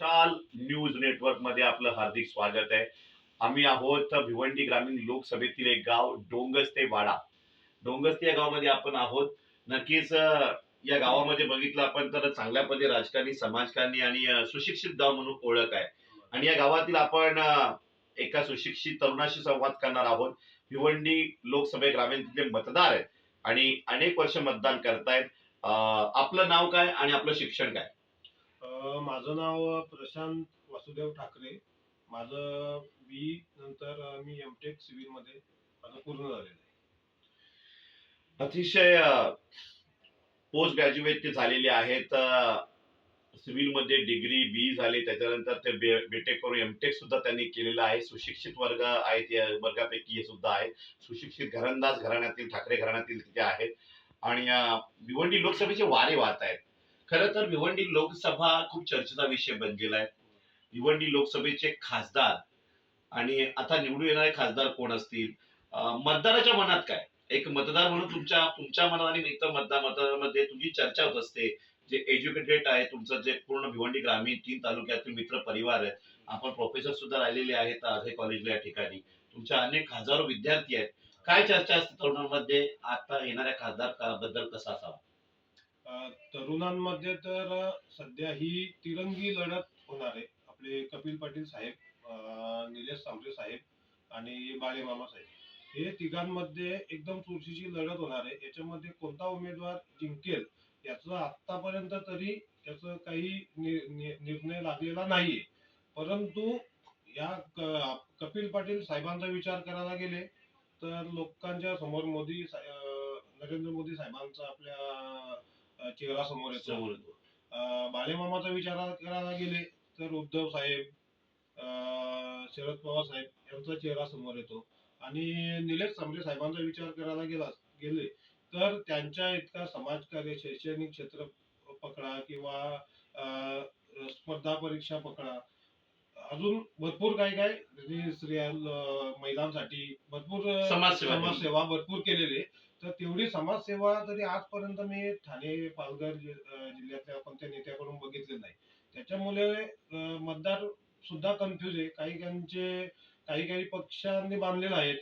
चाल न्यूज नेटवर्कमध्ये आपलं हार्दिक स्वागत आहे. आम्ही आहोत भिवंडी ग्रामीण लोकसभेतील एक गाव डोंगस्ते वाडा. डोंगस्ते या गावामध्ये आपण आहोत. नक्कीच या गावामध्ये बघितलं आपण तर चांगल्या पद्धती राजकारणी समाजकारणी आणि सुशिक्षित गाव म्हणून ओळख आहे. आणि या गावातील आपण एका सुशिक्षित तरुणाशी संवाद करणार आहोत. भिवंडी लोकसभे ग्रामीणचे मतदार आहेत आणि अनेक वर्ष मतदान करतायत. आपलं नाव काय आणि आपलं शिक्षण काय? माझं नाव प्रशांत वासुदेव ठाकरे. माझं बी नंतर मी एम टेक सिव्हिलमध्ये माझं पूर्ण झालेलं आहे. अतिशय पोस्ट ग्रॅज्युएट ते झालेले आहेत. सिव्हिलमध्ये डिग्री बी झाली. त्याच्यानंतर ते बीटेक करून एमटेक सुद्धा त्यांनी केलेलं आहे. सुशिक्षित वर्ग आहेत या वर्गापैकी हे सुद्धा आहे. सुशिक्षित घरंदाज घराण्यातील ठाकरे घराण्यातील तिथे आहेत. आणि भिवंडी लोकसभेचे वारे वाहत आहेत खरं तर भिवंडी लोकसभा खूप चर्चेचा विषय बनलेला आहे. भिवंडी लोकसभेचे खासदार आणि आता निवडून येणारे खासदार कोण असतील? मतदाराच्या मनात काय? एक मतदार म्हणून तुमच्या तुमच्या मनात आणि इतर मतदार मतदारामध्ये तुमची चर्चा होत असते. जे एज्युकेटेड आहे तुमचं जे पूर्ण भिवंडी ग्रामीण तीन तालुक्यातील मित्र परिवार आहेत. आपण प्रोफेसर सुद्धा राहिलेले आहेत अर्धे कॉलेजला या ठिकाणी. तुमच्या अनेक हजारो विद्यार्थी आहेत. काय चर्चा असते तरुणांमध्ये? आता येणाऱ्या खासदारबद्दल कसा असावा? तरुणांमध्ये तर सध्या ही तिरंगी लढत होणार आहे. आपले कपिल पाटील साहेब निलेश सांबरे साहेब आणि बालेमामा साहेब. हे तिघांमध्ये एकदम चुरशीची लढत होणार आहे. याच्यामध्ये कोणता उमेदवार जिंकेल याचं आतापर्यंत तरी त्याचं काही नि- निर्णय लागलेला नाहीये. परंतु या कपिल पाटील साहेबांचा विचार करायला गेले तर लोकांच्या समोर मोदी नरेंद्र मोदी साहेबांचा आपल्या चेहरा समोर येतो समोर येतो. बालेमामाचा विचार करायला गेले तर उद्धव साहेब अं, शरद पवार साहेब यांचा चेहरा समोर येतो आणि निलेश सांबरे साहेबांचा विचार करायला गेला गेले तर त्यांच्या इतका समाजकार्य शैक्षणिक क्षेत्र पकडा किंवा अं, स्पर्धा परीक्षा पकडा अजून भरपूर काय काय म्हणजे स्त्रिया महिलांसाठी भरपूर समाजसेवा केली. समाजसेवा भरपूर केलेली आहे. तर तेवढी समाजसेवा तरी आजपर्यंत मी ठाणे पालघर जि- अं, जिल्ह्यातल्या कोणत्या नेत्याकडून बघितले नाही. त्याच्यामुळे अं, मतदार सुद्धा कन्फ्युज आहे. काही काहींचे काही काही पक्षांनी बांधलेले आहेत.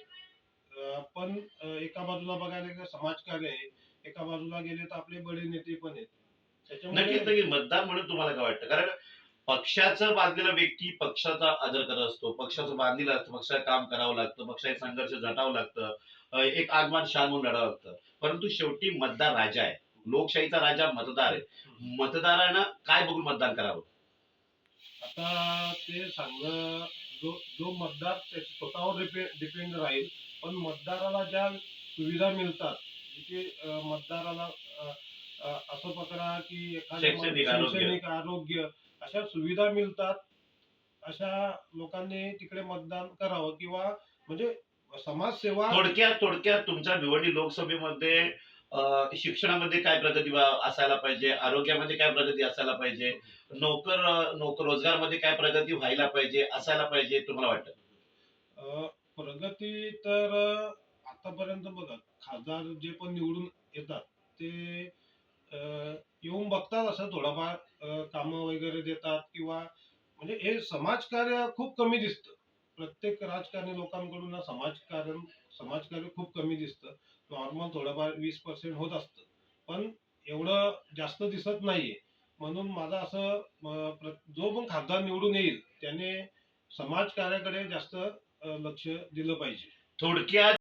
अं, पण अं, एका बाजूला बघायला गेलं समाजकार्य आहे. एका बाजूला गेले तर आपले बडे नेते पण आहेत. नक्कीच त्याच्यामुळे मतदार म्हणून तुम्हाला काय वाटतं? कारण पक्षाचं बांधलेला व्यक्ती पक्षाचा आदर करत असतो. पक्षाचं बांधलेलं असतं पक्षाचं काम करावं लागतं पक्षाचे संघर्ष झटावं लागतं एक आगमान शान म्हणून लढावं लागतं. परंतु शेवटी मतदार राजा आहे. लोकशाहीचा राजा मतदार आहे. मतदारांना काय बघून मतदान करावं? आता ते सांगणं जो जो मतदार स्वतःवर डिपेंड राहील पण मतदाराला ज्या सुविधा मिळतात जिथे मतदाराला असं पकडा की एखाद्या शैक्षणिक आरोग्य. अशा सुविधा मिळतात अशा लोकांनी तिकडे मतदान करावं किंवा म्हणजे समाजसेवा थोडक्यात थोडक्यात तुमच्या भिवंडी लोकसभेमध्ये अं, शिक्षणामध्ये काय प्रगती वा- असायला पाहिजे आरोग्यामध्ये काय प्रगती असायला पाहिजे नोकर नोकर रोजगारमध्ये काय प्रगती व्हायला पाहिजे असायला पाहिजे तुम्हाला वाटतं? अ, प्रगती तर अ, आतापर्यंत बघा खासदार जे पण निवडून येतात ते येऊन बघतात असं थोडंफार काम कामं वगैरे देतात किंवा म्हणजे हे समाजकार्य खूप कमी दिसतं. प्रत्येक राजकारणी लोकांकडून ना समाजकारण समाजकार्य खूप कमी दिसतं. नॉर्मल थोडंफार वीस पर्सेंट होत असतं. पण एवढं जास्त दिसत नाहीये. म्हणून माझं असं जो पण खासदार निवडून येईल त्याने समाजकार्याकडे जास्त लक्ष दिलं पाहिजे. थोडक्यात